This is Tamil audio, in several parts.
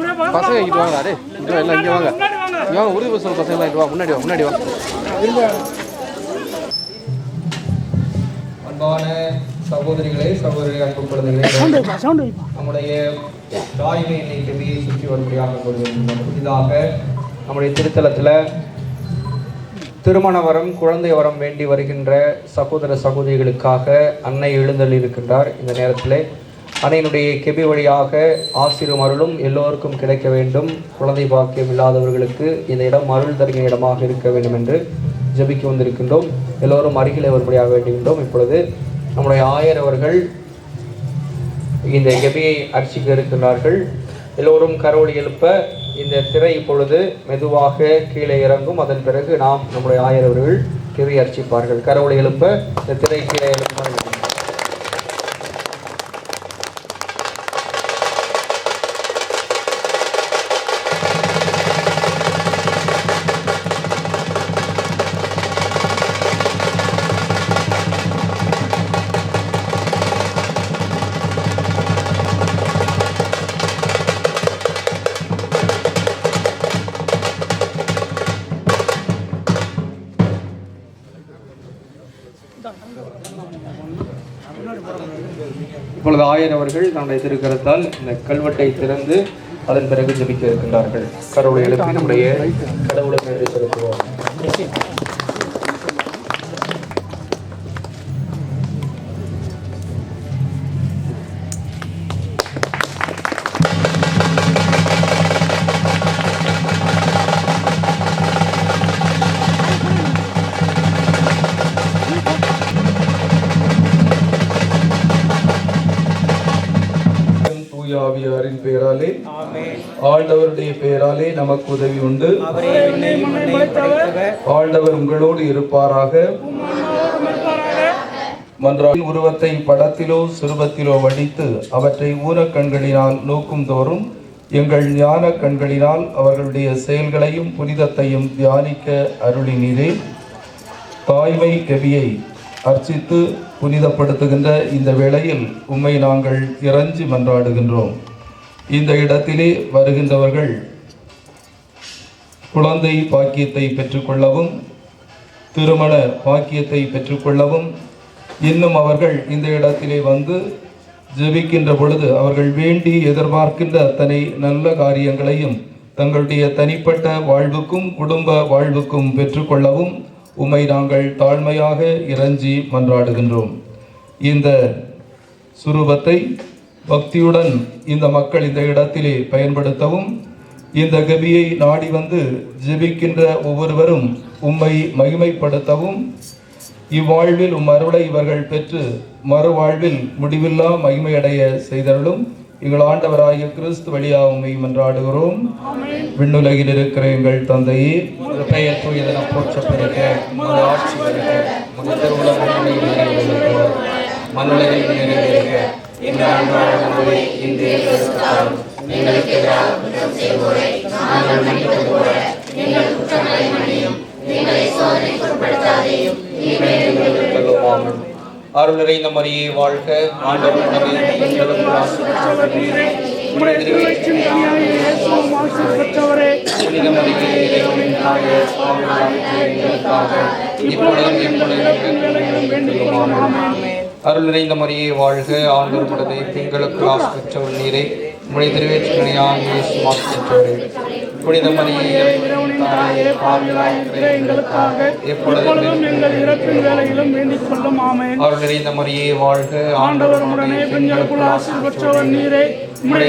எல்லாம் இங்கே வாங்க இங்கே வாங்க உறுதி பஸ் பசங்களாம் இங்கே வா முன்னாடி வா முன்னாடி வா. அன்பான சகோதரிகளே சகோதரி அன்பு குழந்தைகளே நம்முடைய தாய்மை எண்ணிக்கையை சுற்றி வரும்படியாக கொள்கிறோம் புதிதாக நம்முடைய திருத்தலத்தில் திருமண வரம் குழந்தை வரம் வேண்டி வருகின்ற சகோதர சகோதரிகளுக்காக அன்னை எழுந்தல் இருக்கின்றார். இந்த நேரத்தில் அன்னையினுடைய கெபி வழியாக ஆசிரும் அருளும் எல்லோருக்கும் கிடைக்க வேண்டும். குழந்தை பாக்கியம் இல்லாதவர்களுக்கு இந்த இடம் அருள் தருகிற இடமாக இருக்க வேண்டும் என்று ஜபிக்க வந்திருக்கின்றோம். எல்லோரும் அருகிலே வரும்படியாக வேண்டுகின்றோம் இப்பொழுது நம்முடைய ஆயர் அவர்கள் இந்த கெபியை அர்ச்சிக்க இருக்கின்றார்கள். எல்லோரும் கரோலி எழுப்ப இந்த திரை இப்பொழுது மெதுவாக கீழே இறங்கும். அதன் பிறகு நாம் நம்முடைய ஆயர் அவர்கள் திரை அர்ச்சிப்பார்கள். கரோலி எழுப்ப இந்த திரை கீழே எழுப்பார்கள் இப்பொழுது ஆயர் அவர்கள் தன்னுடைய திருக்கரத்தால் இந்த கல்வெட்டை திறந்து அதன் பிறகு ஜபிக்க இருக்கின்றார்கள். கடவுளை எழுப்பி நம்முடைய கடவுளை செலுத்துவோம். தூயாவியாரின் பெயராலே ஆண்டவருடைய பெயராலே நமக்கு உதவி உண்டு. ஆண்டவர் உங்களோடு இருப்பாராக. மன்றாவின் உருவத்தை படத்திலோ சுருபத்திலோ வடித்து அவற்றை ஊனக் கண்களினால் நோக்கும் தோறும் எங்கள் ஞான கண்களினால் அவர்களுடைய செயல்களையும் புனிதத்தையும் தியானிக்க அருளினீரே. தாய்மை கவியை அர்ச்சித்து புனிதப்படுத்துகின்ற இந்த வேளையில் உம்மை நாங்கள் இறஞ்சி மன்றாடுகின்றோம். இந்த இடத்திலே வருகின்றவர்கள் குழந்தை பாக்கியத்தை பெற்றுக்கொள்ளவும் திருமண பாக்கியத்தை பெற்றுக்கொள்ளவும் இன்னும் அவர்கள் இந்த இடத்திலே வந்து ஜெபிக்கின்ற பொழுது அவர்கள் வேண்டி எதிர்பார்க்கின்ற அத்தனை நல்ல காரியங்களையும் தங்களுடைய தனிப்பட்ட வாழ்வுக்கும் குடும்ப வாழ்வுக்கும் பெற்றுக்கொள்ளவும் உம்மை நாங்கள் தாழ்மையாக இறஞ்சி மன்றாடுகின்றோம். இந்த சுரூபத்தை பக்தியுடன் இந்த மக்கள் இந்த இடத்திலே பயன்படுத்தவும் இந்த கபியை நாடி வந்து ஜெபிக்கின்ற ஒவ்வொருவரும் உம்மை மகிமைப்படுத்தவும் இவ்வாழ்வில் உம் அருளை இவர்கள் பெற்று மறுவாழ்வில் முடிவில்லா மகிமையடைய செய்தருளும். எங்கள் ஆண்டவராகிய கிறிஸ்து வழியாக உண்மை மன்றாடுகிறோம். விண்ணுலகில் இருக்கிற எங்கள் தந்தையே ஒரு பெயர் தூயதன போற்ற பெருக ஆட்சி வருக. உமது திருவுளம் மண்ணுலகில் நிறைவேறுக. எங்கள் இன்று எங்களுக்கு எதிராக குற்றம் செய்வோரை. நாங்கள் மன்னிப்பது போல எங்கள் குற்றங்களை அருள் நிறைந்த மரியே வாழ்க. இப்பொழுதும் அருள் நிறைந்த மரியே வாழ்க. ஆண்டவர் உடனே பெண்களுக்கு ஆசை பெற்றவர் நீரே. உடைய திருவேற்றுக்கணியான் இயேசு எப்பொழுதும் எங்கள் இறப்பின் வேலையிலும் வேண்டிக் கொள்ளும். ஆமேன். அருள் நிறைந்த மரியே வாழ்க. ஆண்டவர் உடனே பெண்களுக்குள் ஆசீர் பெற்றவர் நீரே. உம்முடைய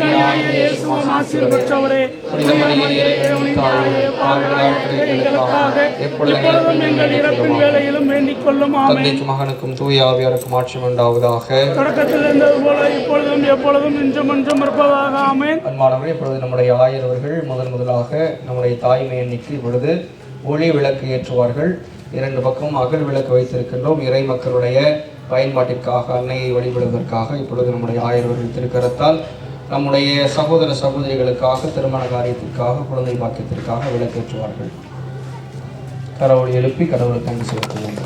கனியாகிய இயேசுவும் ஆசீர் பெற்றவரே புனித மரியே இறைவனின் தாயே பாவிகளாகிய எங்களுக்காக எப்பொழுதும் எங்கள் இறப்பின் வேலையிலும் வேண்டிக் கொள்ளும். ஆமேன். தந்தைக்கும் மகனுக்கும் தூய ஆவியாருக்கும் ஆட்சி உண்டாவதாக. தொடக்கத்தில் இருந்தது போல இப்பொழுதும் எப்பொழுதும் இன்றும் என்றும் இருப்பதாக. ஆமேன். அன்பானவரே இப்பொழுது நம்முடைய ஆயர் அவர்கள் முதன் முதலாக நம்முடைய தாய்மை எண்ணிக்கை இப்பொழுது ஒளி விளக்கு ஏற்றுவார்கள். இரண்டு பக்கமும் அகல் விளக்கு வைத்திருக்கின்றோம். இறை மக்களுடைய பயன்பாட்டிற்காக அன்னையை வழிபடுவதற்காக இப்பொழுது நம்முடைய ஆயர்வர்கள் திருக்கரத்தால் நம்முடைய சகோதர சகோதரிகளுக்காக திருமண காரியத்திற்காக குழந்தை பாக்கியத்திற்காக விளக்கேற்றுவார்கள். கடவுளை எழுப்பி கடவுளுக்கு தங்கி செலுத்துவோம்.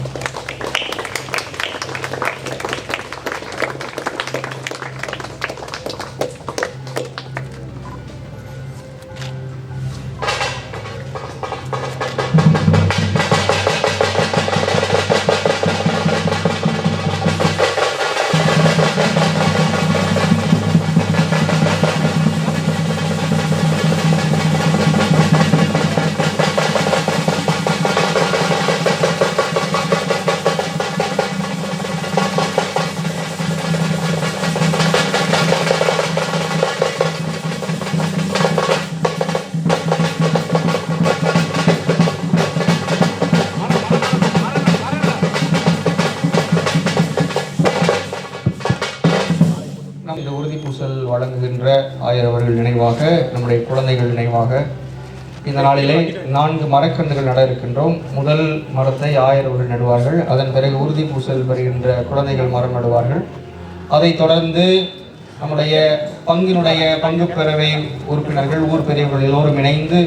வழங்குகின்ற ஆயர்வர்கள் நினைவாக நம்முடைய குழந்தைகள் நினைவாக இந்த நாளிலே நான்கு மரக்கன்றுகள் நட இருக்கின்றோம். முதல் மரத்தை ஆயர்கள் நடுவார்கள். அதன் பிறகு உறுதி பூசல் பெறுகின்ற குழந்தைகள் மரம் நடுவார்கள். அதைத் தொடர்ந்து நம்முடைய பங்கினுடைய பங்கு பேரவை உறுப்பினர்கள் ஊர் பெரியவர்கள் எல்லோரும் இணைந்து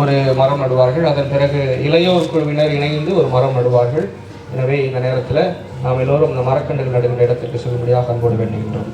ஒரு மரம் நடுவார்கள். அதன் பிறகு இளையோர் குழுவினர் இணைந்து ஒரு மரம் நடுவார்கள். எனவே இந்த நேரத்தில் நாம் எல்லோரும் இந்த மரக்கன்றுகள் நடுகின்ற இடத்திற்கு செல்லும்படியாக அன்போடு வேண்டுகின்றோம்.